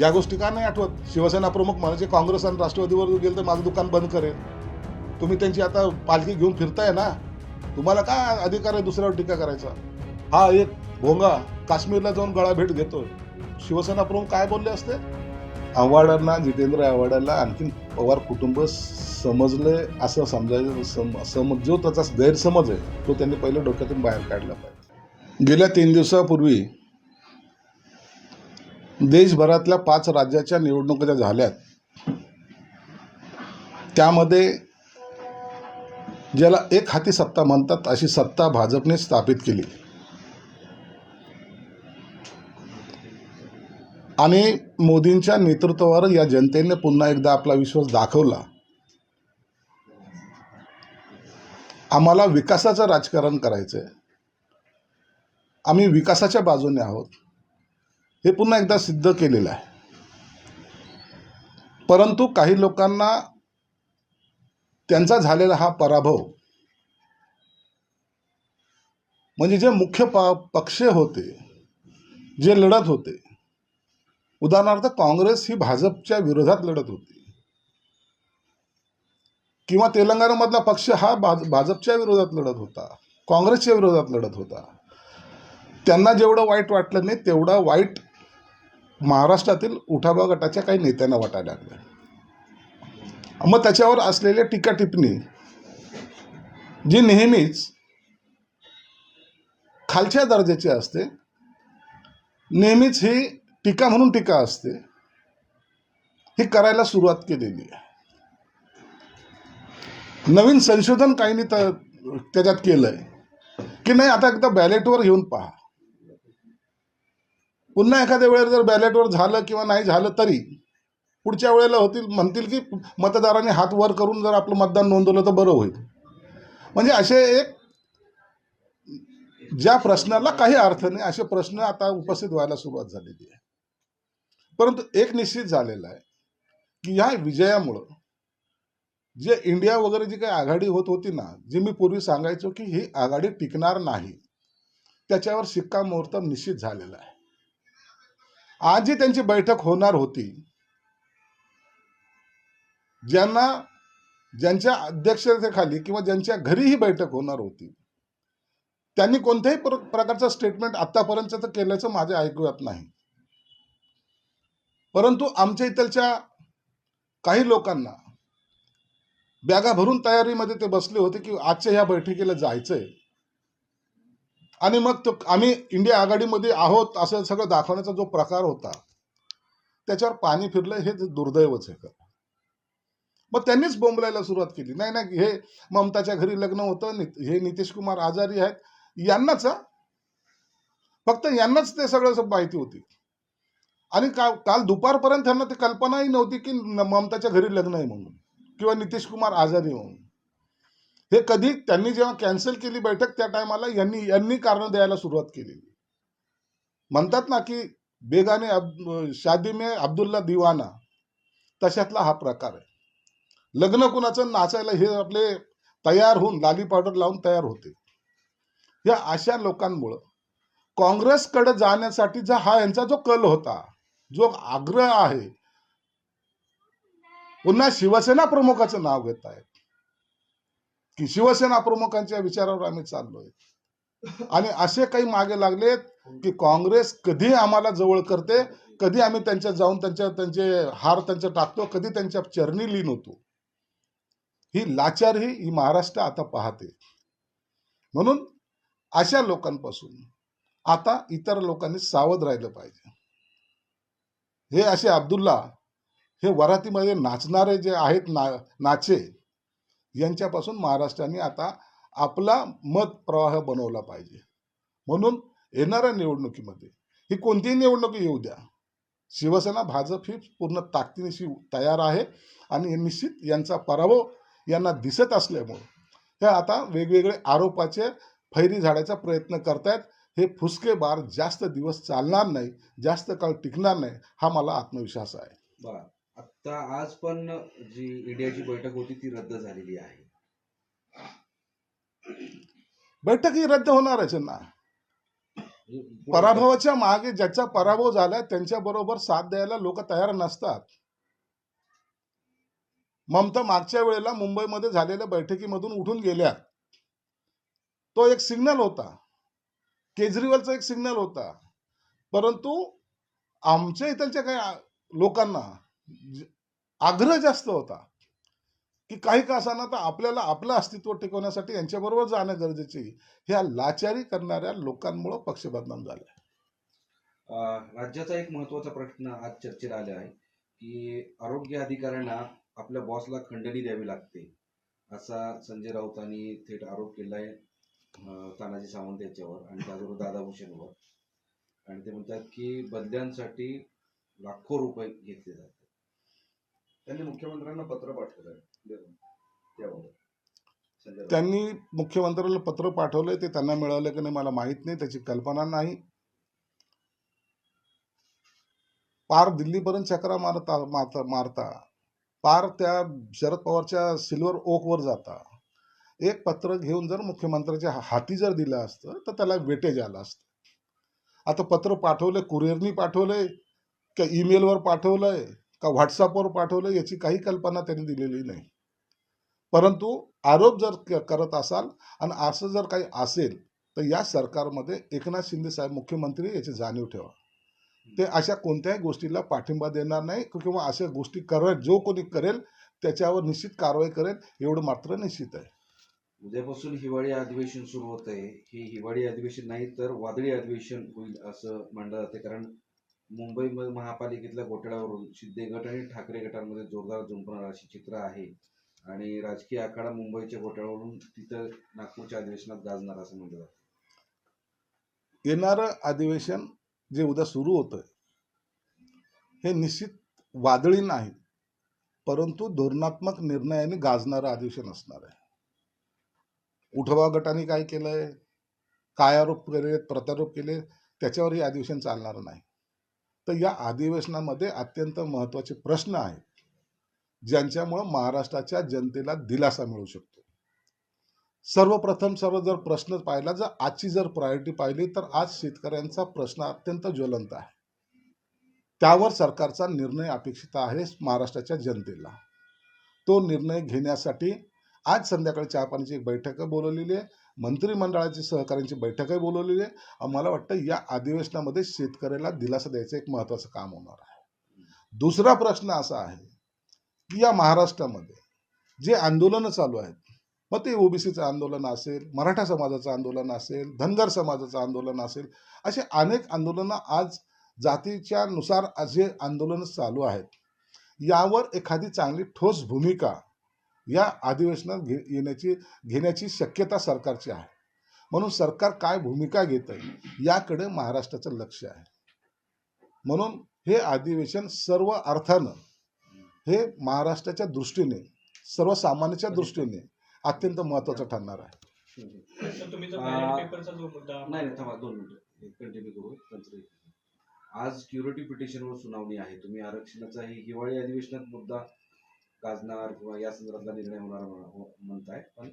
या गोष्टी का नाही आठवत? शिवसेना प्रमुख म्हणायचे काँग्रेस आणि राष्ट्रवादीवर गेलं तर माझं दुकान बंद करेल. तुम्ही त्यांची आता पालखी घेऊन फिरताय ना? तुम्हाला काय अधिकार आहे दुसऱ्यावर टीका करायचा? हा एक भोंगा काश्मीरला जाऊन गळा भेट घेतोय. शिवसेना प्रमुख काय बोलले असते? आव्हाडांना जितेंद्र आव्हाडांना आणखीन पवार कुटुंब समजले असं समजायचं सम समज जो त्याचा गैरसमज आहे तो त्यांनी पहिले डोक्यातून बाहेर काढला पाहिजे. गेल्या तीन दिवसापूर्वी देशभरातल्या पाच राज्याच्या निवडणुका ज्या झाल्यात. त्यामध्ये ज्याला एक हाती सत्ता म्हणतात अशी सत्ता भाजपने स्थापित केली. आणि मोदींच्या नेतृत्वावर या जनतेने पुन्हा एकदा आपला विश्वास दाखवला. आम्हाला विकासाचं राजकारण करायचं आहे आम्ही विकासाच्या बाजूने आहोत. हे पुन्हा एकदा सिद्ध केलेलं आहे. परंतु काही लोकांना त्यांचा झालेला हा पराभव म्हणजे जे मुख्य प पक्ष होते जे लढत होते उदाहरणार्थ काँग्रेस ही भाजपच्या विरोधात लढत होती. किंवा तेलंगणामधला पक्ष हा भाज भाजपच्या विरोधात लढत होता काँग्रेसच्या विरोधात लढत होता. त्यांना जेवढं वाईट वाटलं नाही तेवढा वाईट महाराष्ट्रातील उठाबा गटाच्या काही नेत्यांना वाटायला लागल्या मग त्याच्यावर असलेल्या टीका टिप्पणी जी नेहमीच खालच्या दर्जाची असते नेहमीच ही टीका म्हणून टीका असते ही करायला सुरुवात केलेली आहे. नवीन संशोधन काहींनी तर त्याच्यात केलंय. की नाही आता एकदा बॅलेटवर घेऊन पहा. पुन्हा एखाद्या वेळेला जर बॅलेटवर झालं किंवा नाही झालं तरी पुढच्या वेळेला होतील म्हणतील की मतदारांनी हात वर करून जर आपलं मतदान नोंदवलं तर बरं होईल. म्हणजे असे एक ज्या प्रश्नाला काही अर्थ नाही असे प्रश्न आता उपस्थित व्हायला सुरुवात झालेली आहे. परंतु एक निश्चित झालेलं आहे की ह्या विजयामुळं जे इंडिया वगैरे जी काही आघाडी होत होती ना जी मी पूर्वी सांगायचो की ही आघाडी टिकणार नाही त्याच्यावर शिक्कामोर्तब निश्चित झालेला आहे. आज जी त्यांची बैठक होणार होती. ज्यांना ज्यांच्या अध्यक्षतेखाली किंवा ज्यांच्या घरी ही बैठक होणार होती. त्यांनी कोणत्याही प्र प्रकारचं स्टेटमेंट आतापर्यंत केल्याचं माझ्या ऐकूयात नाही. परंतु आमच्या इथलच्या काही लोकांना बॅगा भरून तयारीमध्ये ते बसले होते की आजच्या ह्या बैठकीला जायचंय. आणि मग तो आम्ही इंडिया आघाडीमध्ये आहोत असं सगळं दाखवण्याचा जो प्रकार होता त्याच्यावर पाणी फिरलं हे दुर्दैवच आहे. खरं मग त्यांनीच बोंबलायला सुरुवात केली. नाही नाही हे ममताच्या घरी लग्न होतं नि- हे नितीश कुमार आजारी आहेत. यांनाच फक्त यांनाच ते सगळं माहिती होती. आणि का काल दुपारपर्यंत त्यांना ती कल्पनाही नव्हती की न- ममताच्या घरी लग्न आहे म्हणून किंवा नितीश कुमार आजारी म्हणून. हे कधी त्यांनी जेव्हा कॅन्सल केली बैठक त्या टायमाला यांनी यांनी कारण द्यायला सुरुवात केली म्हणतात ना की बेगाने अब शादी मे अब्दुल्ला दिवाना तशातला हा प्रकार आहे. लग्न कुणाचं नाचायला हे आपले तयार होऊन लाली पावडर लावून तयार होते. या अशा लोकांमुळं काँग्रेसकडे जाण्यासाठी जा हा यांचा जो कल होता जो आग्रह आहे पुन्हा शिवसेना प्रमुखाचं नाव घेत आहेत की शिवसेना प्रमुखांच्या विचारावर आम्ही चाललोय. आणि असे काही मागे लागलेत की काँग्रेस कधी आम्हाला जवळ करते कधी आम्ही त्यांच्या जाऊन त्यांच्या त्यांचे हार त्यांच्या टाकतो कधी त्यांच्या चरणी लीन होतो. ही लाचार ही ही महाराष्ट्र आता पाहते. म्हणून अशा लोकांपासून आता इतर लोकांनी सावध राहिलं पाहिजे. हे असे अब्दुल्ला हे वरातीमध्ये नाचणारे जे आहेत ना नाचे यांच्यापासून महाराष्ट्राने आता आपला मत प्रवाह बनवला पाहिजे. म्हणून येणाऱ्या निवडणुकीमध्ये ही कोणतीही निवडणूक येऊ द्या. शिवसेना भाजप ही पूर्ण ताकदीनिशी तयार आहे आणि निश्चित यांचा पराभव यांना दिसत असल्यामुळे हे आता वेगवेगळे आरोपाचे फैरी झाडायचा प्रयत्न करतायत. हे फुसके बार जास्त दिवस चालणार नाही जास्त काळ टिकणार नाही हा मला आत्मविश्वास आहे. तर आज पण जी ईडीआयची बैठक होती ती रद्द झालेली आहे. बैठक ही रद्द होणारच आहे ना? पराभवाच्या मागे ज्याचा पराभव झाला त्यांच्या बरोबर साथ द्यायला लोक तयार नसतात. ममता मागच्या वेळेला मुंबईमध्ये झालेल्या बैठकीमधून उठून गेल्या. तो एक सिग्नल होता. केजरीवालचा एक सिग्नल होता. परंतु आमच्या इथलच्या काही लोकांना आग्रह जास्त होता की काही का असाना तर आपल्याला आपलं अस्तित्व टिकवण्यासाठी यांच्याबरोबर जाणं गरजेचे आहे. ह्या लाचारी करणाऱ्या लोकांमुळं पक्ष बदनाम झाले राज्याचा एक महत्त्वाचा प्रश्न आज चर्चेला आला आहे की आरोग्य अधिकाऱ्यांना आपल्या बॉसला खंडणी द्यावी लागते. असा संजय राऊतांनी थेट आरोप केलाय आहे तानाजी सावंत याच्यावर आणि त्याचबरोबर दादा भूषणवर आणि ते म्हणतात की बदल्यांसाठी लाखो रुपये घेतले जातात. त्यांनी मुख्यमंत्र्यांना पत्र पाठवलं त्याबाबत त्यांनी मुख्यमंत्र्याला पत्र पाठवलंय ते त्यांना मिळालं की नाही मला माहीत नाही त्याची कल्पना नाही. पार दिल्लीपर्यंत चक्रा मारता मारता मारता. पार त्या शरद पवारच्या सिल्वर ओकवर जाता. एक पत्र घेऊन जर मुख्यमंत्र्याच्या हाती जर दिलं असतं तर त्याला वेटेज आलं असतं. आता पत्र पाठवलंय कुरिअरनी पाठवलंय का ईमेलवर पाठवलंय का व्हॉट्सअपवर पाठवलं याची काही कल्पना त्यांनी दिलेली नाही. परंतु आरोप जर करत असाल आणि असं जर काही असेल तर या सरकारमध्ये एकनाथ शिंदे साहेब मुख्यमंत्री याची जाणीव ठेवा. ते अशा कोणत्याही गोष्टीला पाठिंबा देणार नाही किंवा अशा गोष्टी करत जो कोणी करेल त्याच्यावर निश्चित कारवाई करेल एवढं मात्र निश्चित आहे. उद्यापासून हिवाळी अधिवेशन सुरू होत आहे हे हिवाळी अधिवेशन नाही तर वादळी अधिवेशन होईल असं मानलं जाते कारण मुंबई महापालिकेतल्या घोटाळ्यावरून शिंदे गट आणि ठाकरे गटांमध्ये जोरदार जुंपणार अशी चित्र आहे. आणि राजकीय आखाडा मुंबईच्या घोटाळ्यावरून तिथं नागपूरच्या अधिवेशनात गाजणार असं म्हणलं जातं. येणारं अधिवेशन जे उद्या सुरू होतं हे निश्चित वादळी नाही परंतु धोरणात्मक निर्णयाने गाजणारं अधिवेशन असणार आहे. उठवा गटाने काय केलंय काय आरोप केले प्रत्यारोप केले त्याच्यावर हे अधिवेशन चालणार नाही. तर या अधिवेशनामध्ये अत्यंत महत्त्वाचे प्रश्न आहेत ज्यांच्यामुळं महाराष्ट्राच्या जनतेला दिलासा मिळू शकतो. सर्वप्रथम सर्व जर प्रश्न पाहिला जर आजची जर प्रायोरिटी पाहिली तर आज शेतकऱ्यांचा प्रश्न अत्यंत ज्वलंत आहे. त्यावर सरकारचा निर्णय अपेक्षित आहे महाराष्ट्राच्या जनतेला. तो निर्णय घेण्यासाठी आज संध्याकाळी चहापाण्याची एक बैठक बोलवलेली आहे. मंत्रिमंडळाची सहकाऱ्यांची बैठकही बोलवलेली आहे. मला वाटतं या अधिवेशनामध्ये शेतकऱ्याला दिलासा द्यायचं एक महत्त्वाचं काम होणार आहे. दुसरा प्रश्न असा आहे की या महाराष्ट्रामध्ये जे आंदोलनं चालू आहेत मग ते ओबीसीचं आंदोलन असेल मराठा समाजाचं आंदोलन असेल धनगर समाजाचं आंदोलन असेल असे अनेक आंदोलनं आज जातीच्या नुसार असे आंदोलनं चालू आहेत यावर एखादी चांगली ठोस भूमिका या अधिवेशनात घे येण्याची घेण्याची शक्यता सरकारची आहे. म्हणून सरकार काय भूमिका घेत आहे याकडे महाराष्ट्राचं लक्ष आहे. म्हणून हे अधिवेशन सर्व अर्थानं हे महाराष्ट्राच्या दृष्टीने सर्वसामान्याच्या दृष्टीने अत्यंत महत्त्वाचं ठरणार आहे. तर तुम्ही जो आ- बॅलेट पेपरचा जो मुद्दा नाही नाही थांबा दोन मिनिटं. कंटिन्यू करू तंत्र आज क्युरिटी पिटिशनवर सुनावणी आहे. तुम्ही आरक्षणाचा ही हिवाळी अधिवेशनात मुद्दा गाजणार किंवा या संदर्भातला निर्णय होणार हो, म्हणताय पण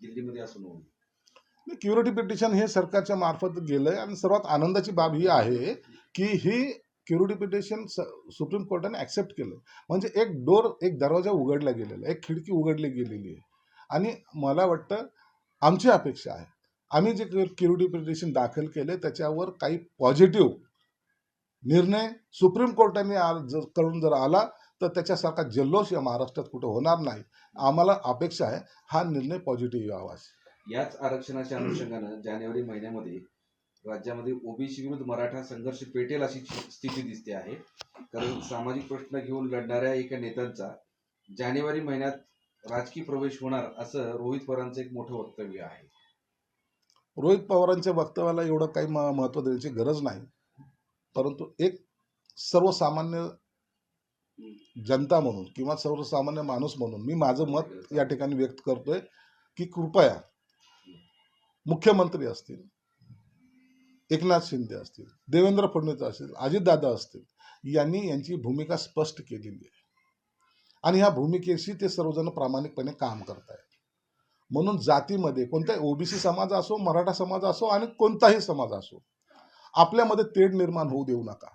दिल्लीमध्ये असं नव्हतं क्युरिटी पिटिशन हे सरकारच्या मार्फत गेलंय आणि सर्वात आनंदाची बाब ही आहे की ही क्युरिटी पिटिशन सुप्रीम कोर्टाने ॲक्सेप्ट केलं म्हणजे एक डोर एक दरवाजा उघडला गेलेला आहे, एक खिडकी उघडली गेलेली आहे. आणि मला वाटतं आमची अपेक्षा आहे. आम्ही जे क्युरिटी पिटिशन दाखल केले त्याच्यावर काही पॉझिटिव्ह निर्णय सुप्रीम कोर्टाने आ- जर करून जर आला तर त्याच्यासारखा जल्लोष या महाराष्ट्रात कुठं होणार नाही. आम्हाला अपेक्षा आहे हा निर्णय पॉझिटिव्ह यावा याच आरक्षणाच्या अनुषंगानं जानेवारी महिन्यामध्ये राज्यामध्ये ओबीसी विरुद्ध मराठा संघर्ष पेटेल अशी स्थिती दिसते आहे. कारण सामाजिक प्रश्न घेऊन लढणाऱ्या एका नेत्यांचा जानेवारी महिन्यात राजकीय प्रवेश होणार असं रोहित पवारांचं एक मोठं वक्तव्य आहे. रोहित पवारांच्या वक्तव्याला एवढं काही म- महत्त्व देण्याची गरज नाही. परंतु एक सर्वसामान्य जनता म्हणून किंवा सर्वसामान्य माणूस म्हणून मी माझं मत या ठिकाणी व्यक्त करतोय की कृपया मुख्यमंत्री असतील एकनाथ शिंदे असतील देवेंद्र फडणवीस असतील अजितदादा असतील यांनी यांची भूमिका स्पष्ट केलेली आहे. आणि ह्या भूमिकेशी ते सर्वजण प्रामाणिकपणे काम करत आहेत म्हणून जातीमध्ये कोणताही ओबीसी समाज असो मराठा समाज असो आणि कोणताही समाज असो आपल्यामध्ये तेढ निर्माण होऊ देऊ नका.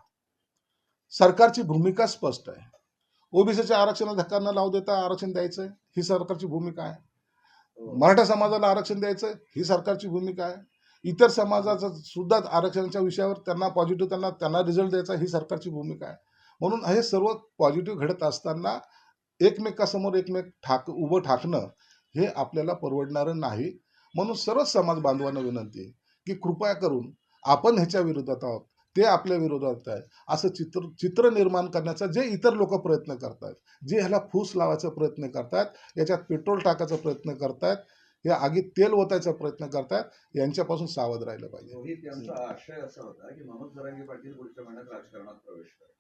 सरकारची भूमिका स्पष्ट आहे. ओबीसीच्या आरक्षणाला धक्का न लावू देता आरक्षण द्यायचं ही सरकारची भूमिका आहे. मराठा समाजाला आरक्षण द्यायचं ही सरकारची भूमिका आहे. इतर समाजाचं सुद्धा आरक्षणाच्या विषयावर त्यांना पॉझिटिव्ह त्यांना त्यांना रिझल्ट द्यायचा ही सरकारची भूमिका आहे. म्हणून हे सर्व पॉझिटिव्ह घडत असताना एकमेकासमोर एकमेक ठाक उभं ठाकणं हे आपल्याला परवडणारं नाही. म्हणून सर्व समाज बांधवांना विनंती आहे की कृपया करून आपण ह्याच्या विरोधात आहोत. ते आपल्या विरोधात आहे असं चित्र चित्र निर्माण करण्याचा जे इतर लोक प्रयत्न करतात जे ह्याला फूस लावायचा प्रयत्न करतात याच्यात पेट्रोल टाकायचा प्रयत्न करतात या आगीत तेल ओतायचा प्रयत्न करतात यांच्यापासून सावध राहिलं पाहिजे. आशय असा होता की मनोज जरांगे पाटील पुढच्या महिन्यात राजकारणात प्रवेश करेल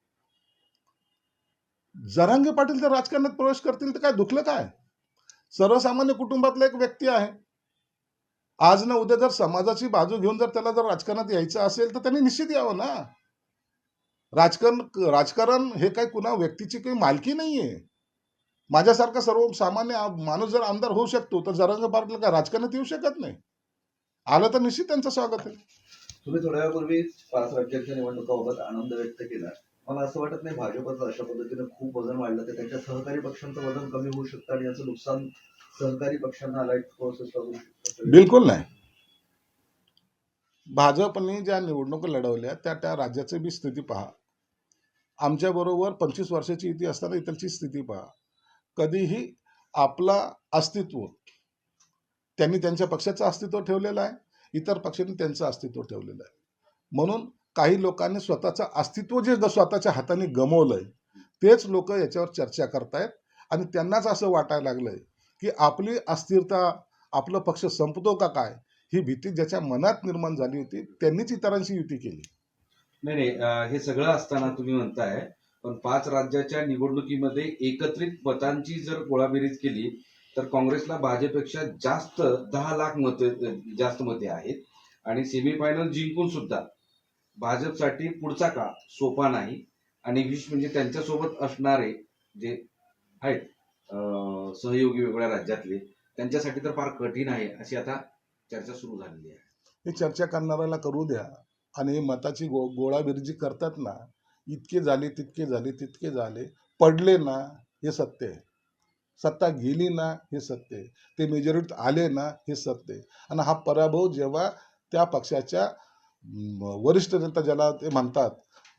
जरांगे पाटील जर राजकारणात प्रवेश करतील तर काय दुखलं काय? सर्वसामान्य कुटुंबातला एक व्यक्ती आहे. आज ना उद्या जर समाजाची बाजू घेऊन जर त्याला जर राजकारणात यायचं असेल तर त्यांनी निश्चित यावं ना. राजकारण राजकारण हे काय कुणा व्यक्तीची काही मालकी नाहीये. माझ्यासारखा सर्वसामान्य सामान्य माणूस जर आमदार होऊ शकतो तर जरांगे पाटील काय राजकारणात येऊ शकत नाही. आलं तर निश्चित त्यांचं स्वागत आहे. तुम्ही थोड्या वेळापूर्वी पाच राज्याच्या निवडणुकाबाबत आनंद व्यक्त केला. मला असं वाटत नाही भाजपचं अशा पद्धतीनं खूप वजन वाढलं तर त्यांच्या सहकारी पक्षांचं वजन कमी होऊ शकतं आणि याचं नुकसान सहकारी पक्षांना अलाइट प्रोसेसला होऊ शकतं. बिलकुल नाही. भाजपने ज्या निवडणुका लढवल्या त्या त्या राज्याची बी स्थिती पहा. आमच्या बरोबर पंचवीस वर्षाची इथे असताना इतरची स्थिती पहा. कधीही आपला अस्तित्व त्यांनी त्यांच्या पक्षाचं अस्तित्व ठेवलेलं आहे इतर पक्षांनी त्यांचं अस्तित्व ठेवलेलं आहे. म्हणून काही लोकांनी स्वतःचं अस्तित्व जे स्वतःच्या हाताने गमवलंय तेच लोक याच्यावर चर्चा करतायत आणि त्यांनाच असं वाटायला लागलंय की आपली अस्थिरता आपलं पक्ष संपतो का काय? ही भीती ज्याच्या मनात निर्माण झाली होती त्यांनीच इतरांशी युती केली. नाही नाही हे सगळं असताना तुम्ही म्हणताय पण पाच राज्याच्या निवडणुकीमध्ये एकत्रित मतांची जर गोळाबेरीज केली तर काँग्रेसला भाजपपेक्षा जास्त दहा लाख मत जास्त मते आहेत. आणि सेमीफायनल जिंकून सुद्धा भाजपसाठी पुढचा काळ सोपा नाही. आणि विशेष म्हणजे त्यांच्यासोबत असणारे जे आहेत सहयोगी वेगवेगळ्या राज्यातले त्यांच्यासाठी तर फार कठीण आहे अशी आता चर्चा सुरू झालेली आहे. हे चर्चा करणाऱ्याला करू द्या. आणि मताची गो गोळाबिरजी करतात ना इतके झाले तितके झाले तितके झाले पडले ना हे सत्य आहे. सत्ता गेली ना हे सत्य आहे. ते मेजॉरिटीत आले ना हे सत्य आहे. आणि हा पराभव जेव्हा त्या पक्षाच्या वरिष्ठ नेता ज्याला ते म्हणतात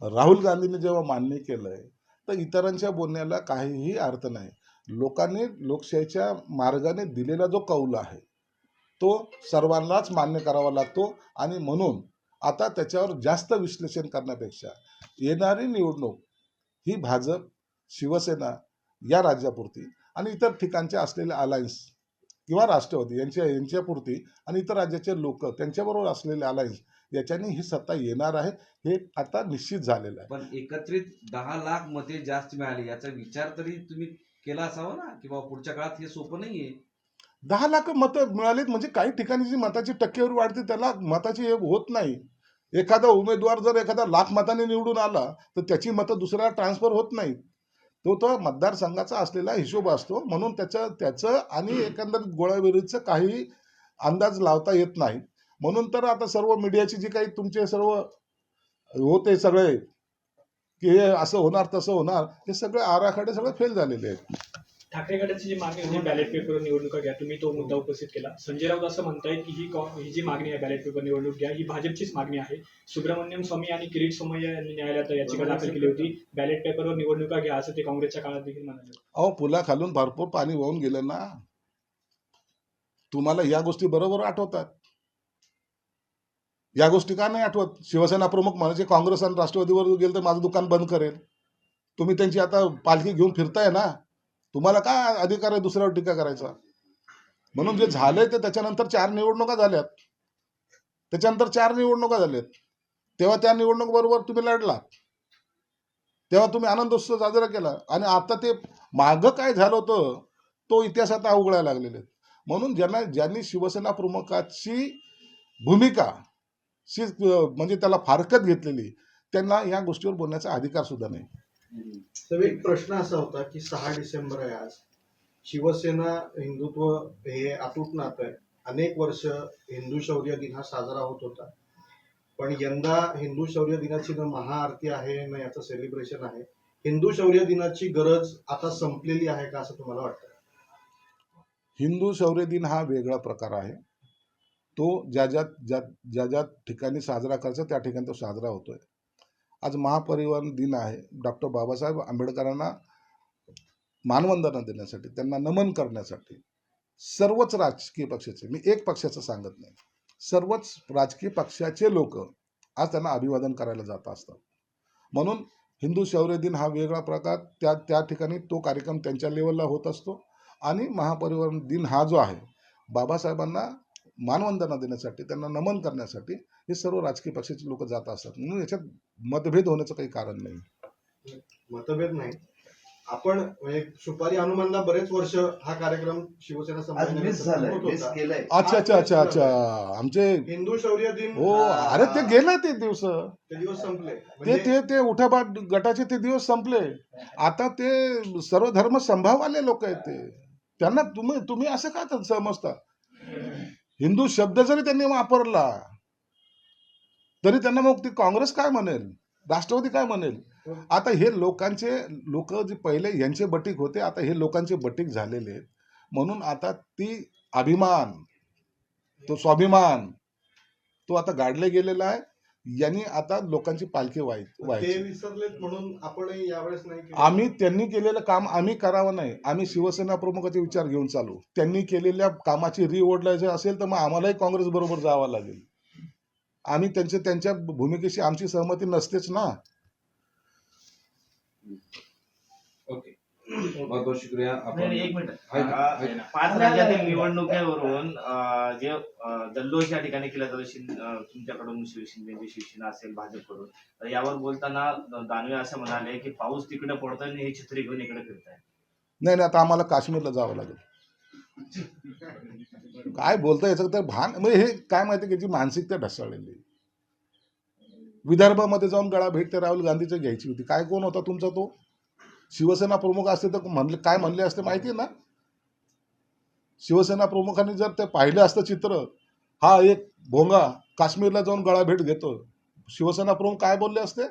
राहुल गांधींनी जेव्हा मान्य केलंय तर इतरांच्या बोलण्याला काहीही अर्थ नाही. लोकांनी लोकशाहीच्या मार्गाने दिलेला जो कौल आहे तो सर्वांनाच मान्य करावा लागतो आणि म्हणून आता त्याच्यावर जास्त विश्लेषण करण्यापेक्षा येणारी निवडणूक ही भाजप शिवसेना या राज्यापुरती आणि इतर ठिकाणच्या असलेल्या अलायन्स किंवा राष्ट्रवादी यांच्या यांच्यापुरती आणि इतर राज्याचे लोक त्यांच्याबरोबर असलेले अलायन्स याच्याने ही सत्ता येणार आहे हे आता निश्चित झालेलं आहे. पण एकत्रित दहा लाख मते जास्त मिळाली याचा विचार तरी तुम्ही केला असावा ना की बाबा पुढच्या काळात हे सोपं नाहीये. दहा लाख मतं मिळालीत म्हणजे काही ठिकाणी जी मताची टक्केवारी वाढते त्याला मताची हे होत नाही. एखादा उमेदवार जर एखादा लाख मताने निवडून आला तर त्याची मतं दुसऱ्याला ट्रान्सफर होत नाहीत. तो तो मतदारसंघाचा असलेला हिशोब असतो म्हणून त्याचं त्याचं आणि एकंदरीत गोळाबेरीचं काही अंदाज लावता येत नाही म्हणून तर आता सर्व मीडियाची जी काही तुमचे सर्व होते सगळे की हे असं होणार तसं होणार हे सगळे आराखडे सगळे फेल झालेले आहेत. ठाकरे गटाची जी मागणी होती बॅलेट पेपर निवडणुका घ्या तुम्ही तो मुद्दा उपस्थित केला. संजय राऊत असं म्हणतायत की ही कॉ- ही जी मागणी आहे बॅलेट पेपर निवडणूक घ्या ही भाजपचीच मागणी आहे. सुब्रमण्यम स्वामी आणि किरीट सोमय्या यांनी न्यायालयात याचिका दाखल केली होती. बॅलेट पेपरवर निवडणुका घ्या असं ते काँग्रेसच्या काळात देखील म्हणाले अहो पुलाखालून भरपूर पाणी वाहून गेलं ना. तुम्हाला या गोष्टी बरोबर आठवतात. या गोष्टी का नाही आठवत? शिवसेना प्रमुख म्हणजे काँग्रेस आणि राष्ट्रवादीवर गेलं तर माझं दुकान बंद करेल. तुम्ही त्यांची आता पालखी घेऊन फिरताय ना? तुम्हाला काय अधिकार आहे दुसऱ्यावर टीका करायचा? म्हणून जे झालंय ते त्याच्यानंतर चार निवडणुका झाल्यात. त्याच्यानंतर चार निवडणुका झाल्यात. तेव्हा त्या निवडणूक बरोबर तुम्ही लढला. तेव्हा तुम्ही आनंदोत्सव साजरा केला. आणि आता ते मागं काय झालं होतं तो इतिहास आता उघडायला लागलेले आहेत. म्हणून ज्यांना ज्यांनी शिवसेना प्रमुखाची भूमिका शी म्हणजे त्याला फारकत घेतलेली त्यांना या गोष्टीवर बोलण्याचा अधिकार सुद्धा नाही. तर एक प्रश्न असा होता की सहा डिसेंबर आहे आज. शिवसेना हिंदुत्व हे अतूट नातं आहे. अनेक वर्ष हिंदू शौर्य दिन हा साजरा होत होता. पण यंदा हिंदू शौर्य दिनाची न महाआरती आहे न याचं सेलिब्रेशन आहे. हिंदू शौर्य दिनाची गरज आता संपलेली आहे का असं तुम्हाला वाटतं? हिंदू शौर्य दिन हा वेगळा प्रकार आहे. तो ज्या ज्या ज्या ज्या ज्या ठिकाणी साजरा करायचा त्या ठिकाणी तो साजरा होतोय. आज महापरिवहन दिन आहे. डॉक्टर बाबासाहेब आंबेडकरांना मानवंदना देण्यासाठी त्यांना नमन करण्यासाठी सर्वच राजकीय पक्षाचे मी एक पक्षाचं सांगत नाही सर्वच राजकीय पक्षाचे लोक आज त्यांना अभिवादन करायला जात असतात. म्हणून हिंदू शौर्य दिन हा वेगळा प्रकार त्या त्या ठिकाणी तो कार्यक्रम त्यांच्या लेवलला होत असतो. आणि महापरिवहन दिन हा जो आहे बाबासाहेबांना मानवंदना देण्यासाठी त्यांना नमन करण्यासाठी हे सर्व राजकीय पक्षाचे लोक जात असतात. म्हणून याच्यात मतभेद होण्याचं काही कारण नाही. मतभेद नाही. आपण म्हणजे सुपारी हनुमानला बरेच वर्ष हा कार्यक्रम शिवसेना अच्छा अच्छा अच्छा अच्छा. आमचे हिंदू शौर्य दिन हो अरे ते गेले ते दिवस. ते दिवस संपले. ते म्हणजे ते ते उठाबाट गटाचे ते दिवस संपले. आता ते सर्व धर्म संभाववाले लोक आहेत ते. त्यांना तुम्ही तुम्ही असं का तर समजता? हिंदू शब्द जरी त्यांनी वापरला तरी त्यांना मग ती काँग्रेस काय म्हणेल? राष्ट्रवादी काय म्हणेल? आता हे लोकांचे लोक जे पहिले यांचे बटीक होते आता हे लोकांचे बटीक झालेले आहेत. म्हणून आता ती अभिमान तो स्वाभिमान तो आता गाडले गेलेला आहे. यांनी आता लोकांची पालखी व्हाय ते व्हायची. विसरलेत म्हणून आपणही यावेळेस नाही केलं. आम्ही त्यांनी केलेलं काम आम्ही करावं नाही. आम्ही शिवसेना प्रमुखाचे विचार घेऊन चालू. त्यांनी केलेल्या कामाची री ओढलायचं असेल तर मग आम्हालाही काँग्रेस बरोबर जावं लागेल. आम्ही त्यांच्या त्यांच्या भूमिकेशी आमची सहमती नसतेच ना? बहुत बहुत शुक्रिया. आपण नाही, एक मिनिट. ऐका, अं, ऐका. पाच राज्यातील निवडणुकीवरून अं, जे अं, जल्लोष या ठिकाणी केला जातो शिं- अं, तुमच्याकडून शिवसेनेची शिवसेना असेल भाजपकडून तर यावर बोलताना दानवे असं म्हणाले की पाऊस तिकडे पडतोय आणि हे छत्री घेऊन इकडे फिरताय. नाही नाही आता आम्हाला काश्मीरला जावं लागेल. काय बोलता याचं तर भान म्हणजे हे काय माहिती की जी मानसिकता ढसाळलेली आहे. विदर्भामध्ये जाऊन गळा भेट ते राहुल गांधीची घ्यायची होती. काय कोण होता तुमचा तो? शिवसेना प्रमुख असते तर म्हणले काय म्हणले असते माहिती आहे ना? शिवसेना प्रमुखांनी जर ते पाहिलं असतं चित्र हा एक भोंगा काश्मीरला जाऊन गळा भेट घेतो. शिवसेना प्रमुख काय बोलले असते?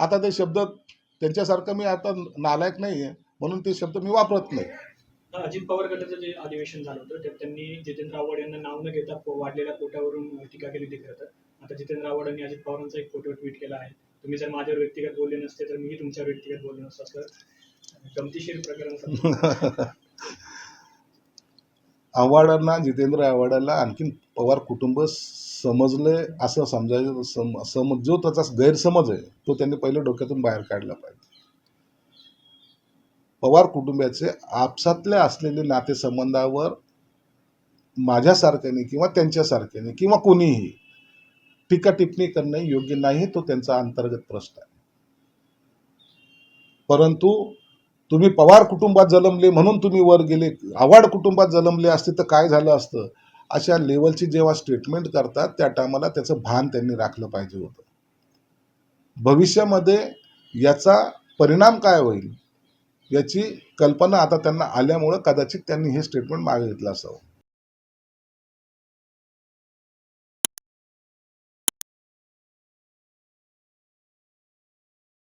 आता ते शब्द त्यांच्यासारखं मी आता नालायक नाहीये म्हणून ते शब्द मी वापरत नाही. अजित पवार गटाचं जे अधिवेशन झालं होतं त्यात त्यांनी जितेंद्र आव्हाड यांना नाव न घेता वाढलेल्या पोटावरून टीका केली होती खरं तर. आता जितेंद्र आव्हाड यांनी अजित पवारांचा एक फोटो ट्विट केला आहे. तुम्ही जर माझ्यावर व्यक्तिगत बोलले नसते तर मीही तुमच्यावर व्यक्तिगत बोललो नसतो असं गमतीशीर प्रकरण आव्हाडांना जितेंद्र आव्हाडाला आणखीन पवार कुटुंब समजले असं समजायचं सम सम जो त्याचा गैरसमज आहे तो त्यांनी पहिले डोक्यातून बाहेर काढला पाहिजे. पवार कुटुंबाचे आपसातले असलेले नातेसंबंधावर माझ्यासारख्याने किंवा त्यांच्यासारख्याने किंवा कोणीही टीका टिप्पणी करणे योग्य नाही तो त्यांचा अंतर्गत प्रश्न आहे. परंतु तुम्ही पवार कुटुंबात जन्मले म्हणून तुम्ही वर गेले आव्हाड कुटुंबात जन्मले असते तर काय झालं असतं? अशा लेवलची जेव्हा स्टेटमेंट करतात त्या टायमाला त्याचं भान त्यांनी राखलं पाहिजे होतं. भविष्यामध्ये याचा परिणाम काय होईल? याची कल्पना आता त्यांना आल्यामुळं कदाचित त्यांनी हे स्टेटमेंट मागे घेतलं असावं.